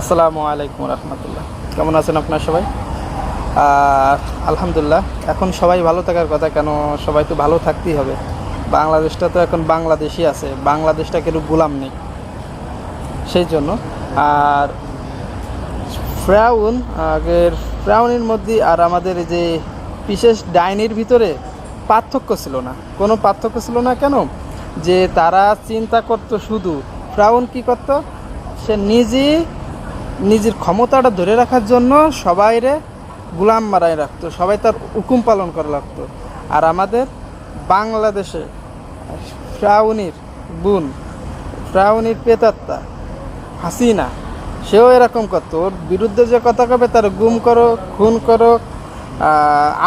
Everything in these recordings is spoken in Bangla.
আসসালামু আলাইকুম রহমতুল্লাহ। কেমন আছেন আপনার সবাই? আলহামদুলিল্লাহ, এখন সবাই ভালো থাকার কথা, কেন সবাই তো ভালো থাকতেই হবে। বাংলাদেশটা তো এখন বাংলাদেশই আছে বাংলাদেশটা কেউ গোলাম নেই। সেই জন্য, আর ফ্রাউন, আগের ফ্রাউনের মধ্যে আর আমাদের যে বিশেষ ডাইনির ভিতরে পার্থক্য ছিল না। কোনো পার্থক্য ছিল না কেন? যে তারা চিন্তা করতো শুধু, ফ্রাউন কি করত? সে নিজে নিজের ক্ষমতাটা ধরে রাখার জন্য সবাইরে গুলাম মারাই রাখতো, সবাই তার হুকুম পালন করা লাগতো আর আমাদের বাংলাদেশে ফ্রাউনির বোন, ফ্রাউনির পেতাত্তা, হাসিনা, সেও এরকম করতো। ওর বিরুদ্ধে যে কথা কবে তার গুম করো, খুন করো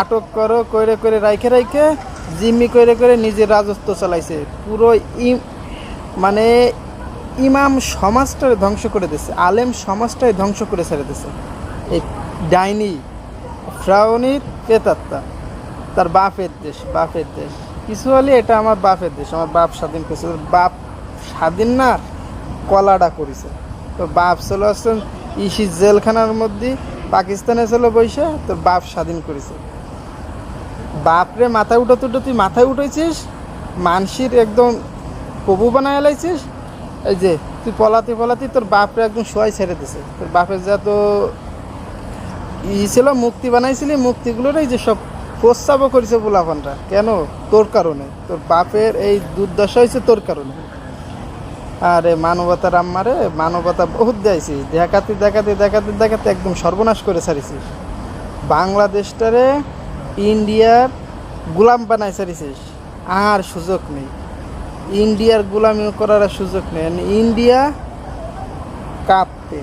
আটক করো, কইরে করে রাইখে রাইখে জিম্মি করে করে নিজের রাজত্ব চালাইছে। পুরো মানে ইমাম সমাজটাকে ধ্বংস করে দিছে, আলেম সমাজটাই ধ্বংস করে ছেড়ে দিছে। এই ডাইনি ফ্রাউনির পেতাত্তা তার বাপের দেশ বাপের দেশ। কিছু হলে এটা আমার বাপের দেশ, আমার বাপ স্বাধীন করেছে। বাপ স্বাধীন না, কলাডা করেছে। তো বাপ চলে আসছেন ইসি জেলখানার মধ্যে, পাকিস্তানে চলে বসে তোর বাপ স্বাধীন করেছে। বাপরে মাথায় উঠাতে উঠে তুই মাথায় উঠেছিস মানসির একদম কবু বানায় লাইছিস এই যে, তুই পলাতে পলাতে তোর বাপরে একদম শোয়াই ছেড়ে দিছে। তোর বাপের যা তো ই ছিল, মুক্তি বানাইছিলি মুক্তিগুলোর এই যে সব প্রস্তাবও করেছে বুলাফানরা। কেন? তোর কারণে। তোর বাপের এই দুর্দশা হয়েছে তোর কারণে। আরে মানবতার আম্মারে, মানবতা বহুত দেয়ছিস দেখাতে দেখাতে দেখাতে দেখাতে একদম সর্বনাশ করে ছাড়িছিস। বাংলাদেশটারে, ইন্ডিয়ার গোলাম বানাই ছাড়িছিস। আর সুযোগ নেই। ইন্ডিয়ার গোলামি করার সুযোগ নেই। ইন্ডিয়া কাঁপতে।